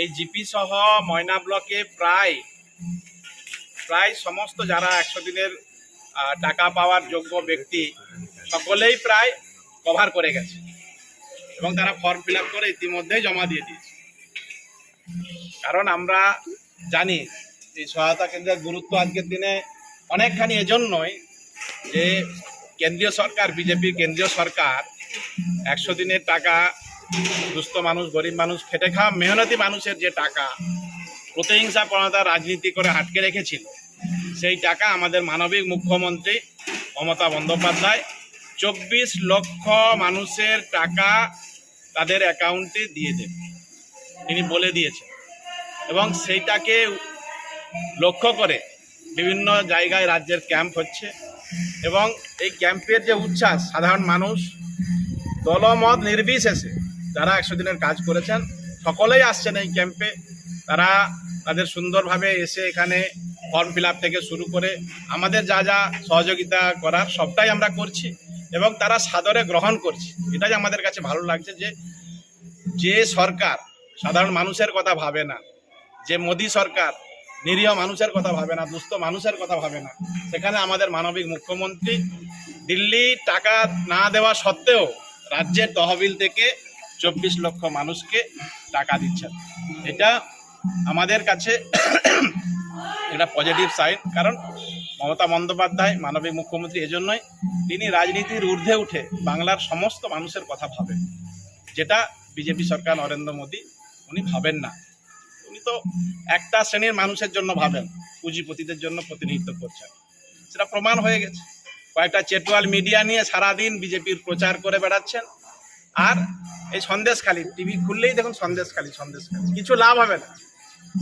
এই জিপি সহ ময়না ব্লকে প্রায় প্রায় সমস্ত যারা একশো দিনের টাকা পাওয়ার যোগ্য ব্যক্তি, সকলেই প্রায় কভার করে গেছে। এবং তারা ফর্ম ফিল করে ইতিমধ্যেই জমা দিয়ে দিয়েছে। কারণ আমরা জানি এই সহায়তা কেন্দ্রের গুরুত্ব আজকের দিনে অনেকখানি এজন্যই যে কেন্দ্রীয় সরকার, বিজেপির কেন্দ্রীয় সরকার একশো দিনের টাকা দুস্থ মানুষ, গরিব মানুষ, খেটে খাওয়া মেহনতি মানুষের যে টাকা, প্রতিহিংসা প্রণতা রাজনীতি করে আটকে রেখেছিল, সেই টাকা আমাদের মানবিক মুখ্যমন্ত্রী মমতা বন্দ্যোপাধ্যায় চব্বিশ লক্ষ মানুষের টাকা তাদের অ্যাকাউন্টে দিয়ে দেবে তিনি বলে দিয়েছেন। এবং সেইটাকে লক্ষ্য করে বিভিন্ন জায়গায় রাজ্যের ক্যাম্প হচ্ছে এবং এই ক্যাম্পের যে উচ্ছ্বাস, সাধারণ মানুষ, দলমত নির্বিশেষে যারা একশো দিনের কাজ করেছেন, সকলেই আসছেন এই ক্যাম্পে তারা তাদের সুন্দরভাবে এসে এখানে ফর্ম ফিল থেকে শুরু করে আমাদের যা যা সহযোগিতা করার সবটাই আমরা করছি এবং তারা সাদরে গ্রহণ করছি। এটাই আমাদের কাছে ভালো লাগছে যে যে সরকার সাধারণ মানুষের কথা ভাবে না, যে মোদী সরকার নিরীহ মানুষের কথা ভাবে না, দুস্থ মানুষের কথা ভাবে না, সেখানে আমাদের মানবিক মুখ্যমন্ত্রী দিল্লি টাকা না দেওয়া সত্ত্বেও রাজ্যের তহবিল থেকে চব্বিশ লক্ষ মানুষকে টাকা দিচ্ছেন। এটা আমাদের কাছে এটা পজিটিভ সাইন কারণ মমতা বন্দ্যোপাধ্যায় মানবিক মুখ্যমন্ত্রী এজন্যই তিনি রাজনীতির ঊর্ধ্বে উঠে বাংলার সমস্ত মানুষের কথা ভাবেন। যেটা বিজেপি সরকার নরেন্দ্র মোদী, উনি ভাবেন না। উনি তো একটা শ্রেণির মানুষের জন্য ভাবেন, পুঁজিপতিদের জন্য প্রতিনিধিত্ব করছেন। সেটা প্রমাণ হয়ে গেছে। কয়েকটা চেটুয়াল মিডিয়া নিয়ে সারাদিন বিজেপির প্রচার করে বেড়াচ্ছেন। আর এই সন্দেশখালী টিভি খুললেই দেখুন সন্দেশখালী সন্দেশখালী। কিছু লাভ হবে না।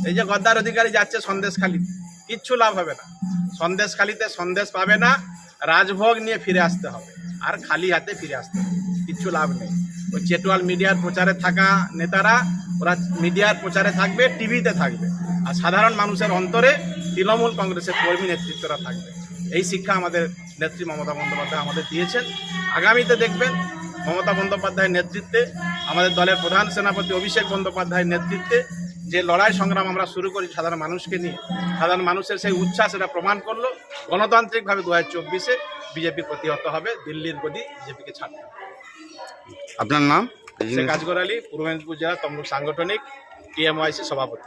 এই যে গদ্দার অধিকারী যাচ্ছে সন্দেশখালী, কিচ্ছু লাভ হবে না। সন্দেশখালীতে সন্দেশ পাবে না, রাজভোগ নিয়ে ফিরে আসতে হবে। আর খালি হাতে ফিরে আসতে হবে, কিচ্ছু লাভ নেই। ওই চেটুয়াল মিডিয়ার প্রচারে থাকা নেতারা, ওরা মিডিয়ার প্রচারে থাকবে, টিভিতে থাকবে। আর সাধারণ মানুষের অন্তরে তৃণমূল কংগ্রেসের কর্মী নেতৃত্বরা থাকবে। এই শিক্ষা আমাদের নেত্রী মমতা বন্দ্যোপাধ্যায় আমাদের দিয়েছেন। আগামীতে দেখবেন মমতা বন্দ্যোপাধ্যায়ের নেতৃত্বে আমাদের দলের প্রধান সেনাপতি অভিষেক বন্দ্যোপাধ্যায়ের নেতৃত্বে যে লড়াই সংগ্রাম আমরা শুরু করি সাধারণ মানুষকে নিয়ে সাধারণ মানুষের সেই উচ্ছ্বাস এটা প্রমাণ করল। গণতান্ত্রিকভাবে দু হাজার চব্বিশে বিজেপি প্রতিহত হবে দিল্লির গদি বিজেপিকে ছাড়বে আপনার নাম? কাজ করালি পূর্ব মেদিনীপুর জেলা তমলুক সাংগঠনিক টিএমওয়াইসি সভাপতি।